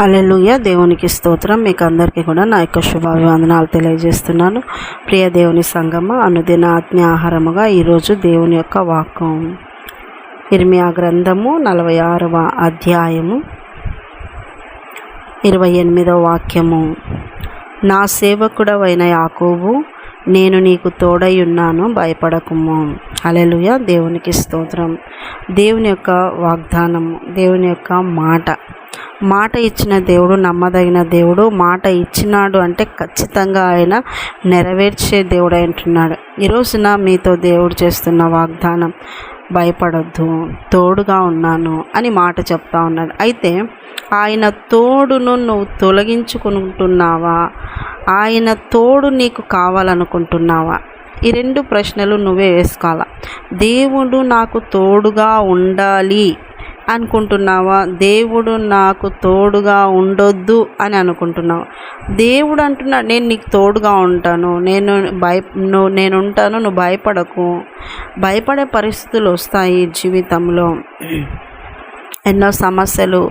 Hallelujah దేవునికి స్తోత్రం. మీకు అందరికీ కూడా నా యొక్క శుభాభివందనాలు తెలియజేస్తున్నాను. ప్రియ దేవుని సంగమ అనుదిన ఆత్మీయ ఆహారముగా ఈరోజు దేవుని యొక్క వాక్యం ఇర్మియా గ్రంథము నలభై ఆరవ అధ్యాయము ఇరవై ఎనిమిదవ వాక్యము. నా సేవకుడవైన యాకోబు నేను నీకు తోడై ఉన్నాను భయపడకుము. అలెలుయ దేవునికి స్తోత్రం. దేవుని యొక్క వాగ్దానము దేవుని యొక్క మాట. మాట ఇచ్చిన దేవుడు నమ్మదగిన దేవుడు మాట ఇచ్చినాడు అంటే ఖచ్చితంగా ఆయన నెరవేర్చే దేవుడు అంటున్నాడు ఈ రోజున మీతో దేవుడు చేస్తున్న వాగ్దానం భయపడొద్దు తోడుగా ఉన్నాను అని మాట చెప్తా ఉన్నాడు. అయితే ఆయన తోడును నువ్వు తొలగించుకుంటున్నావా? ఆయన తోడు నీకు కావాలనుకుంటున్నావా? ఈ రెండు ప్రశ్నలు నువ్వే వేసుకోవాలా. దేవుడు నాకు తోడుగా ఉండాలి. అనుకుంటున్నావా? దేవుడు నాకు తోడుగా ఉండొద్దు అని అనుకుంటున్నావా. దేవుడు అంటున్నాడు నేను నీకు తోడుగా ఉంటాను. నేను భయ నువ్వు నేను ఉంటాను నువ్వు భయపడకు. భయపడే పరిస్థితులు వస్తాయి జీవితంలో. ఎన్నో సమస్యలు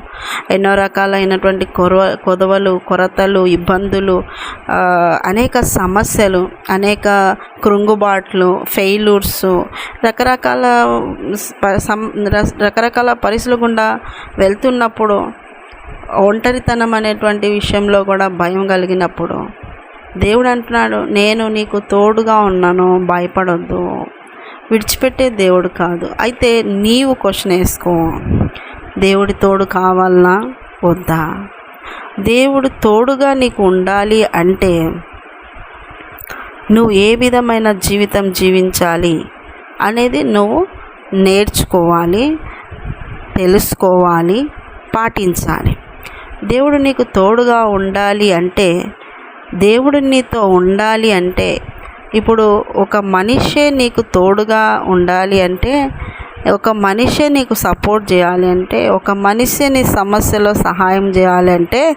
ఎన్నో రకాలైనటువంటి కొరవ కొదవలు కొరతలు ఇబ్బందులు అనేక సమస్యలు అనేక కృంగుబాట్లు ఫెయిల్యూర్స్ రకరకాల రకరకాల పరిస్థితులు గుండా వెళ్తున్నప్పుడు ఒంటరితనం అనేటువంటి విషయంలో కూడా భయం కలిగినప్పుడు దేవుడు అంటున్నాడు నేను నీకు తోడుగా ఉన్నాను భయపడొద్దు. విడిచిపెట్టే దేవుడు కాదు. అయితే నీవు క్వశ్చన్ వేసుకో. దేవుడి తోడు కావాలనా? వద్దా? దేవుడు తోడుగా నీకు ఉండాలి అంటే నువ్వు ఏ విధమైన జీవితం జీవించాలి అనేది నువ్వు నేర్చుకోవాలి తెలుసుకోవాలి పాటించాలి. దేవుడు నీకు తోడుగా ఉండాలి అంటే దేవుడు నీతో ఉండాలి అంటే ఇప్పుడు ఒక మనిషే నీకు తోడుగా ఉండాలి అంటే ఒక మనిషే నీకు సపోర్ట్ చేయాలి అంటే ఒక మనిషి నీ సమస్యలో సహాయం చేయాలి అంటే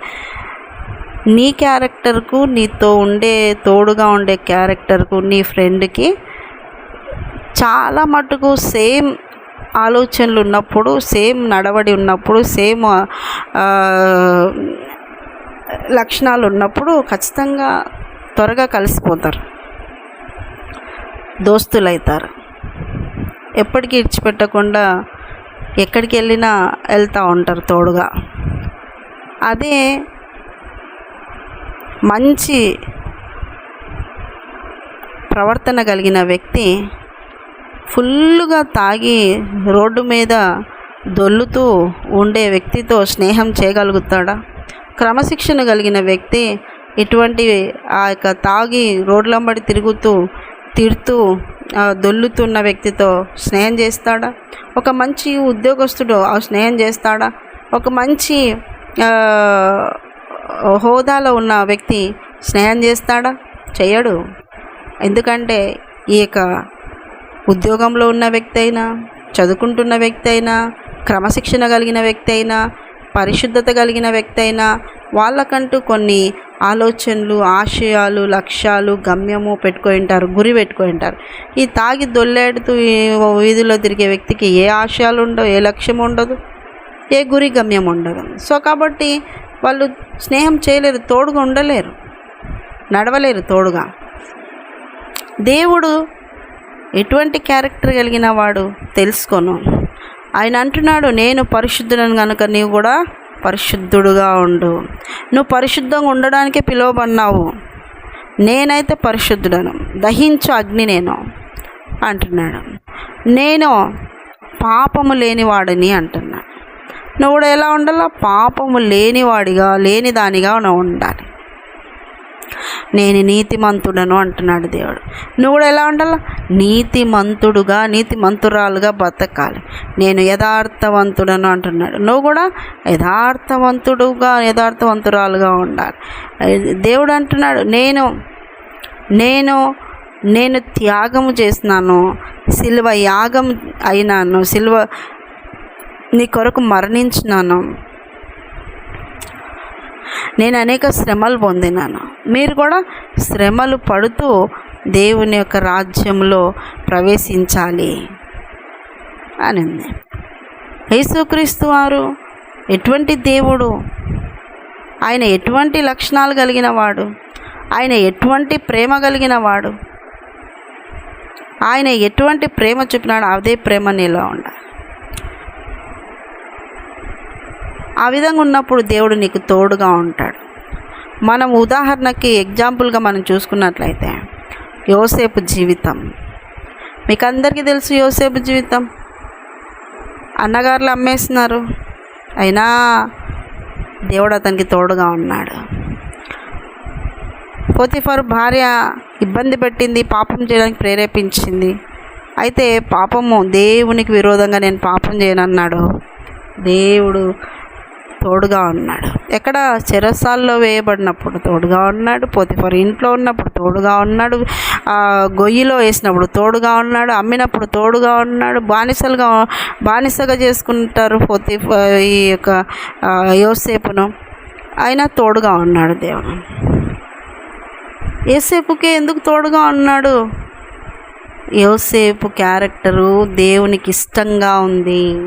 నీ క్యారెక్టర్కు నీతో ఉండే తోడుగా ఉండే క్యారెక్టర్కు నీ ఫ్రెండ్కి చాలా మటుకు సేమ్ ఆలోచనలు ఉన్నప్పుడు సేమ్ నడవడి ఉన్నప్పుడు సేమ్ లక్షణాలు ఉన్నప్పుడు ఖచ్చితంగా త్వరగా కలిసిపోతారు. దోస్తులు అవుతారు ఎప్పటికీ ఇడిచిపెట్టకుండా ఎక్కడికి వెళ్ళినా వెళ్తూ ఉంటారు తోడుగా. అదే మంచి ప్రవర్తన కలిగిన వ్యక్తి ఫుల్లుగా తాగి రోడ్డు మీద దొల్లుతూ ఉండే వ్యక్తితో స్నేహం చేయగలుగుతాడా? క్రమశిక్షణ కలిగిన వ్యక్తి ఇటువంటి ఆ యొక్క తాగి రోడ్లంబడి తిరుగుతూ తిడుతూ దొల్లుతున్న వ్యక్తితో స్నేహం చేస్తాడా? ఒక మంచి ఉద్యోగస్తుడు ఆ స్నేహం చేస్తాడా? ఒక మంచి హోదాలో ఉన్న వ్యక్తి స్నేహం చేస్తాడా? చేయడు. ఎందుకంటే ఈ యొక్క ఉద్యోగంలో ఉన్న వ్యక్తి అయినా చదువుకుంటున్న వ్యక్తి అయినా క్రమశిక్షణ కలిగిన వ్యక్తి అయినా పరిశుద్ధత కలిగిన వ్యక్తి అయినా వాళ్ళకంటూ కొన్ని ఆలోచనలు ఆశయాలు లక్ష్యాలు గమ్యము పెట్టుకొని ఉంటారు గురి పెట్టుకొని ఉంటారు. ఈ తాగి దొల్లాడుతూ ఈ వీధిలో తిరిగే వ్యక్తికి ఏ ఆశయాలు ఉండవు ఏ లక్ష్యం ఉండదు ఏ గురి గమ్యం ఉండదు. సో కాబట్టి వాళ్ళు స్నేహం చేయలేరు తోడుగా ఉండలేరు నడవలేరు తోడుగా. దేవుడు ఎటువంటి క్యారెక్టర్ కలిగిన వాడు తెలుసుకోను. ఆయన అంటున్నాడు నేను పరిశుద్ధులను కనుక నీవు కూడా పరిశుద్ధుడుగా ఉండు. నువ్వు పరిశుద్ధంగా ఉండడానికే పిలువబడినావు. నేనైతే పరిశుద్ధుడను. దహించు అగ్ని నేను అంటున్నాడు. నేను పాపము లేనివాడిని అంటున్నాను నువ్వు కూడా ఎలా ఉండాలా? పాపము లేనివాడిగా లేనిదానిగా నువ్వు ఉండాలి. నేను నీతిమంతుడను అంటున్నాడు దేవుడు. నువ్వు కూడా ఎలా ఉండాలా? నీతిమంతుడుగా నీతిమంతురాలుగా బతకాలి. నేను యథార్థవంతుడను అంటున్నాడు. నువ్వు కూడా యథార్థవంతుడుగా యథార్థవంతురాలుగా ఉండాలి. దేవుడు అంటున్నాడు నేను నేను నేను త్యాగము చేసినాను సిల్వ యాగం అయినాను సిల్వ నీ కొరకు మరణించినాను. నేను అనేక శ్రమలు పొందినాను. మీరు కూడా శ్రమలు పడుతూ దేవుని యొక్క రాజ్యంలో ప్రవేశించాలి అని ఉంది యేసుక్రీస్తు వారు ఎటువంటి దేవుడు? ఆయన ఎటువంటి లక్షణాలు కలిగిన వాడు ఆయన ఎటువంటి ప్రేమ కలిగిన వాడు ఆయన ఎటువంటి ప్రేమ చూపినాడు అదే ప్రేమ నీలో ఉండాలి. ఆ విధంగా ఉన్నప్పుడు దేవుడు నీకు తోడుగా ఉంటాడు. మనం ఉదాహరణకి ఎగ్జాంపుల్గా మనం చూసుకున్నట్లయితే యోసేపు జీవితం. మీకు అందరికీ తెలుసు యోసేపు జీవితం? అన్నగారులు అమ్మేస్తున్నారు. అయినా దేవుడు అతనికి తోడుగా ఉన్నాడు. పోతిఫర్ భార్య ఇబ్బంది పెట్టింది పాపం చేయడానికి ప్రేరేపించింది. అయితే పాపము దేవునికి విరోధంగా నేను పాపం చేయనన్నాడు. దేవుడు తోడుగా ఉన్నాడు. ఎక్కడ? చెరసాల్లో వేయబడినప్పుడు తోడుగా ఉన్నాడు. పోతిఫర్ ఇంట్లో ఉన్నప్పుడు తోడుగా ఉన్నాడు. ఆ, గొయ్యిలో వేసినప్పుడు తోడుగా ఉన్నాడు. అమ్మినప్పుడు తోడుగా ఉన్నాడు. బానిసలుగా బానిసగా చేసుకుంటారు పోతి ఈ యొక్క యోసేపును. అయినా తోడుగా ఉన్నాడు దేవుడు. యోసేపుకే ఎందుకు తోడుగా ఉన్నాడు? యోసేపు క్యారెక్టరు దేవునికి ఇష్టంగా ఉంది.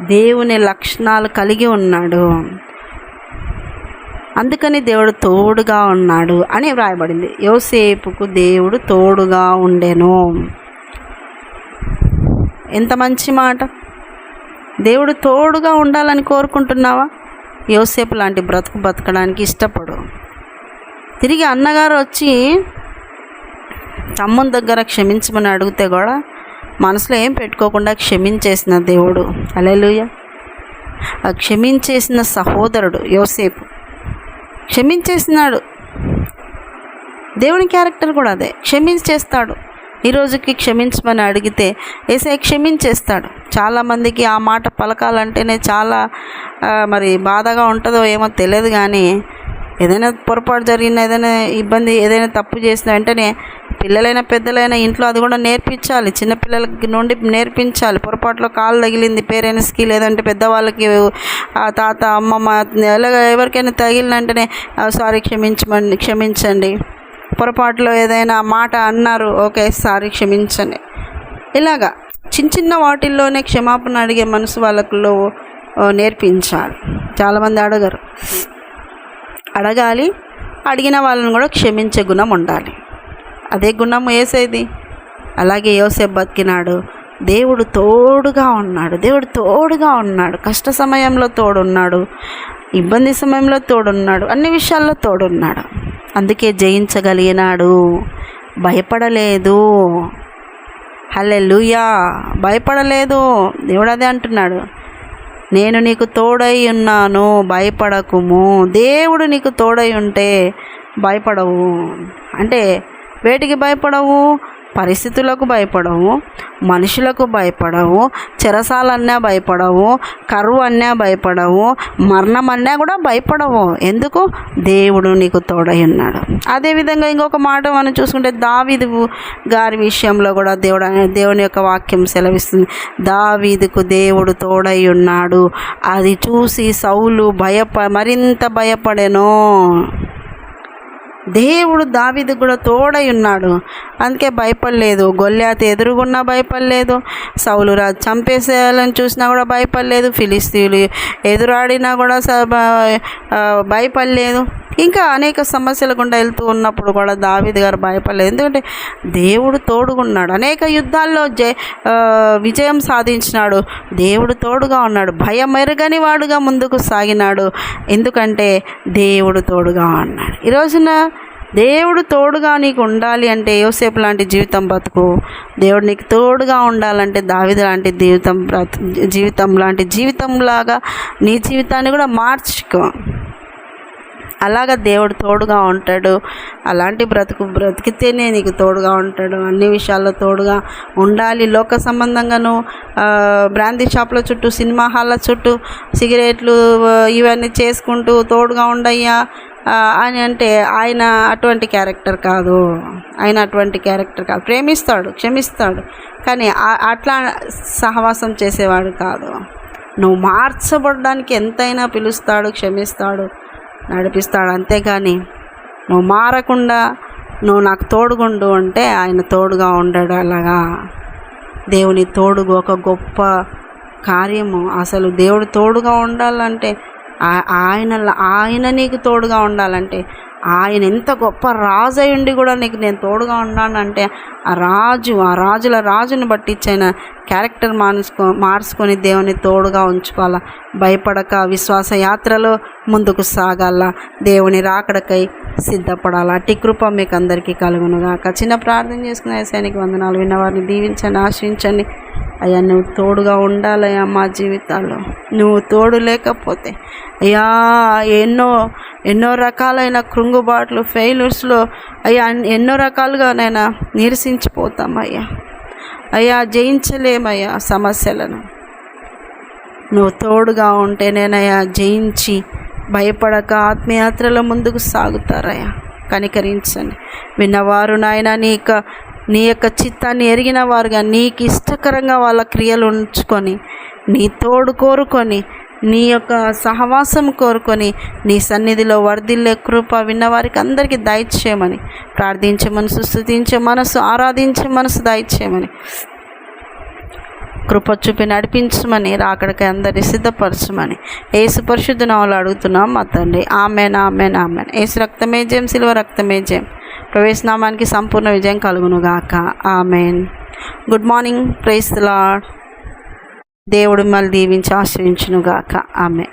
దేవుని లక్షణాలు కలిగి ఉన్నాడు. అందుకని దేవుడు తోడుగా ఉన్నాడు అని వ్రాయబడింది. యోసేపుకు దేవుడు తోడుగా ఉండెను. ఎంత మంచి మాట. దేవుడు తోడుగా ఉండాలని కోరుకుంటున్నావా? యోసేపు లాంటి బ్రతుకు బతకడానికి ఇష్టపడు. తిరిగి అన్నగారు వచ్చి తమ్ముని దగ్గర క్షమించమని అడిగితే కూడా మనసులో ఏం పెట్టుకోకుండా క్షమించేసిన దేవుడు. అలెలుయ ఆ క్షమించేసిన సహోదరుడు యోసేపు. క్షమించేసినాడు. దేవుని క్యారెక్టర్ కూడా అదే. క్షమించేస్తాడు. ఈ రోజుకి క్షమించమని అడిగితే ఏసే క్షమించేస్తాడు. చాలామందికి ఆ మాట పలకాలంటేనే చాలా మరి బాధగా ఉంటుందో ఏమో తెలియదు కానీ ఏదైనా పొరపాటు జరిగిన ఏదైనా ఇబ్బంది ఏదైనా తప్పు చేసిన వెంటనే పిల్లలైనా పెద్దలైనా ఇంట్లో అది కూడా నేర్పించాలి. చిన్నపిల్లలకి నుండి నేర్పించాలి. పొరపాటులో కాలు తగిలింది పేరెంట్స్కి లేదంటే పెద్దవాళ్ళకి ఆ తాత అమ్మమ్మ ఎలా ఎవరికైనా తగిలిన వెంటనే సారీ క్షమించమండి క్షమించండి. పొరపాటులో ఏదైనా మాట అన్నారు ఓకే సారీ క్షమించండి. ఇలాగా చిన్న చిన్న వాటిల్లోనే క్షమాపణ అడిగే మనసు వాళ్ళకులో నేర్పించాలి. చాలామంది అడగరు. అడగాలి అడిగిన వాళ్ళని కూడా క్షమించే గుణం ఉండాలి. అదే గుణం వేసేది అలాగే యోసేపు బతికినాడు. దేవుడు తోడుగా ఉన్నాడు దేవుడు తోడుగా ఉన్నాడు. కష్ట సమయంలో తోడున్నాడు ఇబ్బంది సమయంలో తోడున్నాడు అన్ని విషయాల్లో తోడున్నాడు. అందుకే జయించగలిగినాడు. భయపడలేదు. హల్లెలూయా! భయపడలేదు. దేవుడు అదే అంటున్నాడు. నేను నీకు తోడై ఉన్నాను భయపడకుము. దేవుడు నీకు తోడై ఉంటే భయపడవు. అంటే వేటికి భయపడవు? పరిస్థితులకు భయపడవు మనుషులకు భయపడవు చెరసాలన్నా భయపడవు కరువు అన్నా భయపడవు మరణం అన్నా కూడా భయపడవు. ఎందుకు? దేవుడు నీకు తోడై ఉన్నాడు. అదేవిధంగా ఇంకొక మాట మనం చూసుకుంటే దావీదు గారి విషయంలో కూడా దేవుడు దేవుని యొక్క వాక్యం సెలవిస్తుంది. దావీదుకు దేవుడు తోడై ఉన్నాడు. అది చూసి సౌలు భయప మరింత భయపడెను. దేవుడు దావిది కూడా తోడై ఉన్నాడు. అందుకే భయపడలేదు. గొల్లాత ఎదురుగున్నా భయపడలేదు. సౌలు రాజు చంపేసేయాలని చూసినా కూడా భయపడలేదు. ఫిలిస్తీన్లు ఎదురాడినా కూడా స- బ- భయపడలేదు. ఇంకా అనేక సమస్యల గుండా వెళ్తూ ఉన్నప్పుడు కూడా దావిద్ గారు భయపడలేదు. ఎందుకంటే దేవుడు తోడుగున్నాడు. అనేక యుద్ధాల్లో జయ విజయం సాధించినాడు. దేవుడు తోడుగా ఉన్నాడు. భయం ఎరగని వాడుగా ముందుకు సాగినాడు. ఎందుకంటే దేవుడు తోడుగా ఉన్నాడు. ఈరోజున దేవుడు తోడుగా నీకు ఉండాలి అంటే యోసేపు లాంటి జీవితం బతుకు దేవుడు నీకు తోడుగా ఉండాలంటే దావిద లాంటి జీవితం బ్రతు జీవితం లాంటి జీవితంలాగా నీ జీవితాన్ని కూడా మార్చుకో. అలాగ దేవుడు తోడుగా ఉంటాడు. అలాంటి బ్రతుకు బ్రతికితేనే నీకు తోడుగా ఉంటాడు. అన్ని విషయాల్లో తోడుగా ఉండాలి. లోక సంబంధంగాను బ్రాందీ షాప్ల చుట్టూ సినిమా హాల్ల చుట్టూ సిగరెట్లు ఇవన్నీ చేసుకుంటూ తోడుగా ఉండయ్యా. అని అంటే ఆయన అటువంటి క్యారెక్టర్ కాదు. ఆయన అటువంటి క్యారెక్టర్ కాదు. ప్రేమిస్తాడు క్షమిస్తాడు. కానీ అట్లా సహవాసం చేసేవాడు కాదు. నువ్వు మార్చబడడానికి ఎంతైనా పిలుస్తాడు క్షమిస్తాడు నడిపిస్తాడు. అంతేగాని నువ్వు మారకుండా నువ్వు నాకు తోడుగుండు అంటే ఆయన తోడుగా ఉండడు అలాగా. దేవుని తోడుగు ఒక గొప్ప కార్యము. అసలు దేవుడు తోడుగా ఉండాలంటే ఆయన ఆయన నీకు తోడుగా ఉండాలంటే ఆయన ఎంత గొప్ప రాజు అయ్యుండి ఉండి కూడా నీకు నేను తోడుగా ఉన్నానంటే ఆ రాజు ఆ రాజుల రాజుని బట్టి ఇచ్చిన క్యారెక్టర్ మార్చుకో మార్చుకొని దేవుని తోడుగా ఉంచుకోవాలా. భయపడక విశ్వాస యాత్రలో ముందుకు సాగాల. దేవుని రాకడకై సిద్ధపడాలా. అట్టి కృప మీకు అందరికీ కలుగునుగాక. చిన్న ప్రార్థన చేసుకున్న సైనిక వందనాలు. విన్నవారిని దీవించండి ఆశ్రయించండి. అయ్యా నువ్వు తోడుగా ఉండాలయ్యా మా జీవితాల్లో. నువ్వు తోడు లేకపోతే అయ్యా ఎన్నో ఎన్నో రకాలైన కృంగుబాట్లు ఫెయిల్యూర్స్లో అయ్యా ఎన్నో రకాలుగా నైనా నిరసించిపోతాం అయ్యా అయ్యా జయించలేమయ్యా సమస్యలను. నువ్వు తోడుగా ఉంటే నేనయ్యా జయించి భయపడక ఆత్మయాత్రలో ముందుకు సాగుతారయ్యా. కనికరించండి. విన్నవారు నాయన నీ యొక్క నీ యొక్క చిత్తాన్ని ఎరిగిన వారుగా నీకు ఇష్టకరంగా వాళ్ళ క్రియలు ఉంచుకొని నీ తోడు కోరుకొని నీ యొక్క సహవాసం కోరుకొని నీ సన్నిధిలో వర్ధిల్లే కృప విన్నవారికి అందరికీ దయచేయమని. ప్రార్థించే మనసు స్థుతించే మనసు ఆరాధించే మనసు దయచేయమని. కృప చూపి నడిపించమని రాకడికి అందరి సిద్ధపరచమని. ఏసు పరిశుద్ధ నావలు అడుగుతున్నాం మా తండ్రి. Amen amen amen. ఏసు రక్తమే జయం సిల్వ రక్తమే జయం. ప్రవేశనామానికి సంపూర్ణ విజయం కలుగునుగాక. Amen. Good morning. Praise Lord దేవుడు మళ్ళీ దీవించి ఆశ్రయించును గాక ఆమె